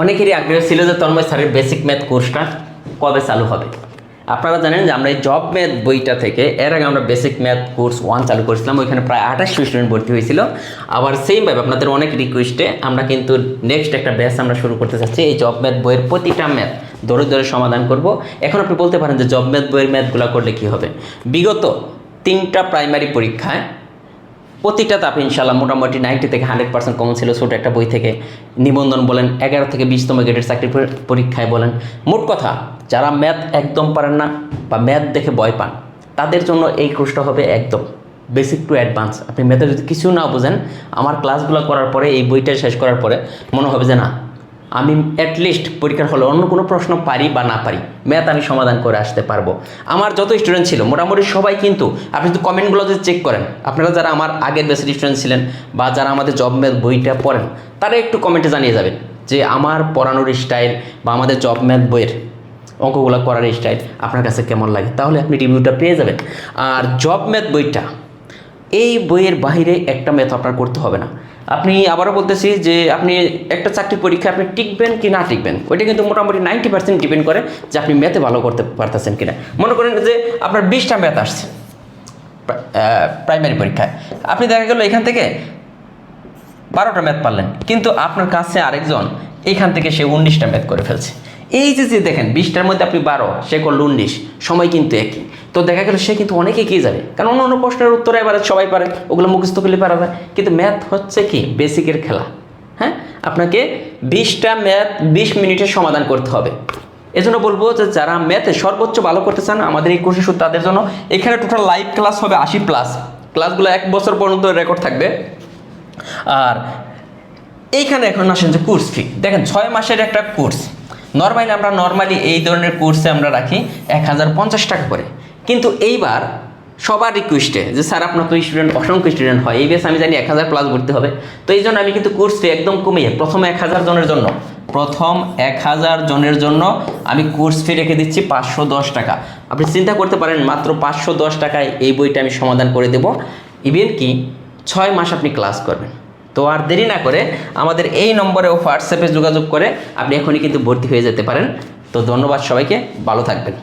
অনেকেরই আগ্রহ ছিল যে তন্ময় স্যারের বেসিক ম্যাথ কোর্সটা কবে চালু হবে। আপনারা জানেন যে আমরা এই জব ম্যাথ বইটা থেকে, এর আগে আমরা বেসিক ম্যাথ কোর্স ওয়ান চালু করেছিলাম, ওইখানে প্রায় আঠাশশো স্টুডেন্ট ভর্তি হয়েছিল। আবার সেইমভাবে আপনাদের অনেক রিকোয়েস্টে আমরা কিন্তু নেক্সট একটা ব্যাচ আমরা শুরু করতে চাচ্ছি, এই জব ম্যাথ বইয়ের প্রতিটা ম্যাথ ধরে ধরে সমাধান করব। এখন আপনি বলতে পারেন যে জব ম্যাথ বইয়ের ম্যাথগুলো করলে কী হবে? বিগত তিনটা প্রাইমারি পরীক্ষায় প্রতিটাতে আপনি ইনশাল্লাহ মোটামুটি নাইনটি থেকে হান্ড্রেড পার্সেন্ট কমন ছিল ছোটো একটা বই থেকে। নিবন্ধন বলেন, এগারো থেকে বিশতম গ্রেডের চাকরি পরীক্ষায় বলেন। মোট কথা, যারা ম্যাথ একদম পারেন না বা ম্যাথ দেখে ভয় পান, তাদের জন্য এই কোর্সটা হবে একদম বেসিক টু অ্যাডভান্স আপনি ম্যাথে যদি কিছু না বোঝেন, আমার ক্লাসগুলো করার পরে, এই বইটা শেষ করার পরে মনে হবে যে না আমি অ্যাটলিস্ট পরীক্ষার হলে অন্য কোনো প্রশ্ন পারি বা না পারি। ম্যাথ আমি সমাধান করে আসতে পারব। আমার যত স্টুডেন্ট ছিল, মোটামুটি সবাই কিন্তু, আপনি যদি কমেন্টগুলো যদি চেক করেন, আপনারা যারা আমার আগের বেসের স্টুডেন্ট ছিলেন বা যারা আমাদের জব ম্যাথ বইটা পড়েন, তারা একটু কমেন্টে জানিয়ে যাবেন যে আমার পড়ানোর স্টাইল বা আমাদের জব ম্যাথ বইয়ের অঙ্কগুলো করার স্টাইল আপনার কাছে কেমন লাগে? তাহলে আপনি রিভিউটা পেয়ে যাবেন। আর জব ম্যাথ বইটা, এই বইয়ের বাইরে একটা ম্যাথ আপনার করতে হবে না। আপনি আবারও বলতেছি যে আপনি একটা চাকরির পরীক্ষা আপনি টিকবেন কি না টিকবেন, ওইটা কিন্তু মোটামুটি নাইনটি পার্সেন্ট ডিপেন্ড করে যে আপনি ম্যাথে ভালো করতে পারতেছেন কিনা। মনে করেন যে আপনার বিশটা ম্যাথ আসছে প্রাইমারি পরীক্ষায়। আপনি দেখা গেল এখান থেকে বারোটা ম্যাথ পারলেন, কিন্তু আপনার কাছে আরেকজন এইখান থেকে সে উনিশটা ম্যাথ করে ফেলছে। এই যে যে দেখেন, বিশটার মধ্যে আপনি বারো, সে করল উনিশ, সময় কিন্তু একই। তো দেখা গেল সে কিন্তু অনেক এগিয়ে যাবে কারণ অন্য অন্য প্রশ্নের উত্তর এবারে সবাই পারে, ওগুলো মুখস্থ করলে পারা যায়। কিন্তু ম্যাথ হচ্ছে কি? বেসিকের খেলা। হ্যাঁ? আপনাকে বিশটা ম্যাথ বিশ মিনিটের সমাধান করতে হবে। এজন্য বলব যে যারা ম্যাথে সর্বোচ্চ ভালো করতে চান, আমাদের এই কোর্সে শুধু তাদের জন্য এখানে টোটাল লাইভ ক্লাস হবে আশি প্লাস ক্লাসগুলো এক বছর পর্যন্ত রেকর্ড থাকবে। আর এইখানে এখন আসেন যে কোর্স ফি দেখেন, ছয় মাসের একটা কোর্স নর্মালি আমরা নর্মালি এই ধরনের কোর্সে আমরা রাখি এক হাজার পঞ্চাশ টাকা করে। কিন্তু এইবার সবার রিকোয়েস্টে যে, স্যার, আপনার তো স্টুডেন্ট অসংখ্য স্টুডেন্ট হয়, এই বেশ আমি জানি এক হাজার প্লাস ভর্তি হবে। তো এই জন্য আমি কিন্তু কোর্সটি একদম কমিয়ে, প্রথম এক হাজার জনের জন্য, প্রথম এক হাজার জনের জন্য আমি কোর্স ফি রেখে দিচ্ছি পাঁচশো দশ টাকা। আপনি চিন্তা করতে পারেন, মাত্র পাঁচশো দশ টাকায় এই বইটা আমি সমাধান করে দেবো। ইভেন কি, ছয় মাস আপনি ক্লাস করবেন। তো আর দেরি না করে আমাদের এই নম্বরে হোয়াটসঅ্যাপে যোগাযোগ করে আপনি এখনই কিন্তু ভর্তি হয়ে যেতে পারেন। তো ধন্যবাদ সবাইকে, ভালো থাকবেন।